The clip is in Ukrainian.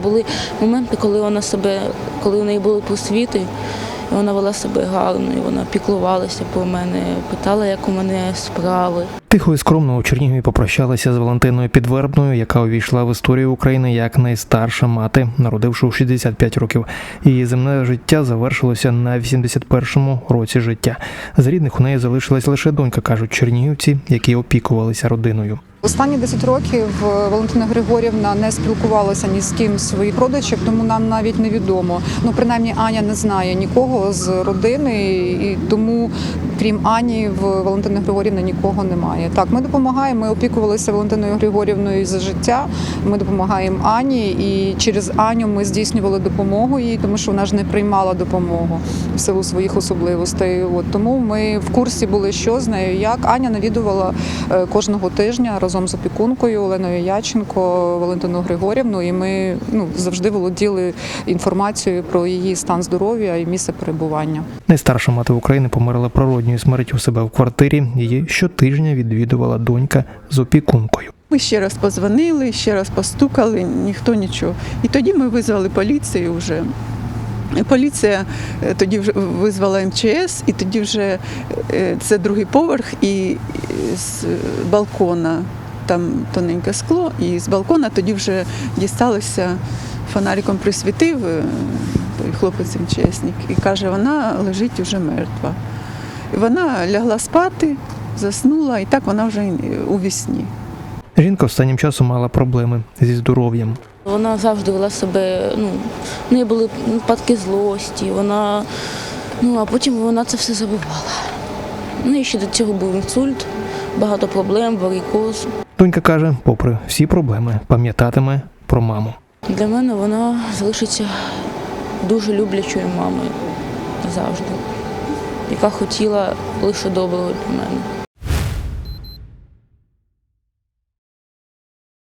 Були моменти, коли вона себе, коли в неї були просвіти, вона вела себе гарно, і вона піклувалася про мене, питала, як у мене справи. Тихо і скромно у Чернігові попрощалися з Валентиною Підвербною, яка увійшла в історію України як найстарша мати, народивши у 65 років. Її земне життя завершилося на 81-му році життя. З рідних у неї залишилась лише донька, кажуть чернігівці, які опікувалися родиною. Останні 10 років е, Валентина Григорівна не спілкувалася ні з ким з своїх родичів, тому нам навіть невідомо. Ну принаймні Аня не знає нікого з родини, і тому крім Ані в Валентини Григорівни нікого немає. Так, ми допомагаємо. Ми опікувалися Валентиною Григорівною за життя. Ми допомагаємо Ані, і через Аню ми здійснювали допомогу їй, тому що вона ж не приймала допомогу в силу своїх особливостей. От тому ми в курсі були, що з нею, як Аня навідувала е, кожного тижня разом з опікункою Оленою Яченко, Валентину Григорівну, і ми ну завжди володіли інформацією про її стан здоров'я і місце перебування. Найстарша мати України померла природньою смертю у себе в квартирі. Її щотижня відвідувала донька з опікункою. Ми ще раз позвонили, ще раз постукали, ніхто нічого. І тоді ми визвали поліцію вже. Поліція е, тоді вже визвала МЧС, і тоді вже е, це другий поверх, і з балкона там тоненьке скло, і з балкона тоді вже дісталося, фонариком присвітив е, той хлопець МЧСник і каже, вона лежить уже мертва. Вона лягла спати, заснула, і так вона вже у вісні. Жінка останнім часом мала проблеми зі здоров'ям. Вона завжди вела себе, ну, в неї були випадки злості, вона, ну, а потім вона це все забувала. У неї ще до цього був інсульт, багато проблем, варикоз. Донька каже, попри всі проблеми, пам'ятатиме про маму. Для мене вона залишиться дуже люблячою мамою завжди, яка хотіла лише доброго для мене.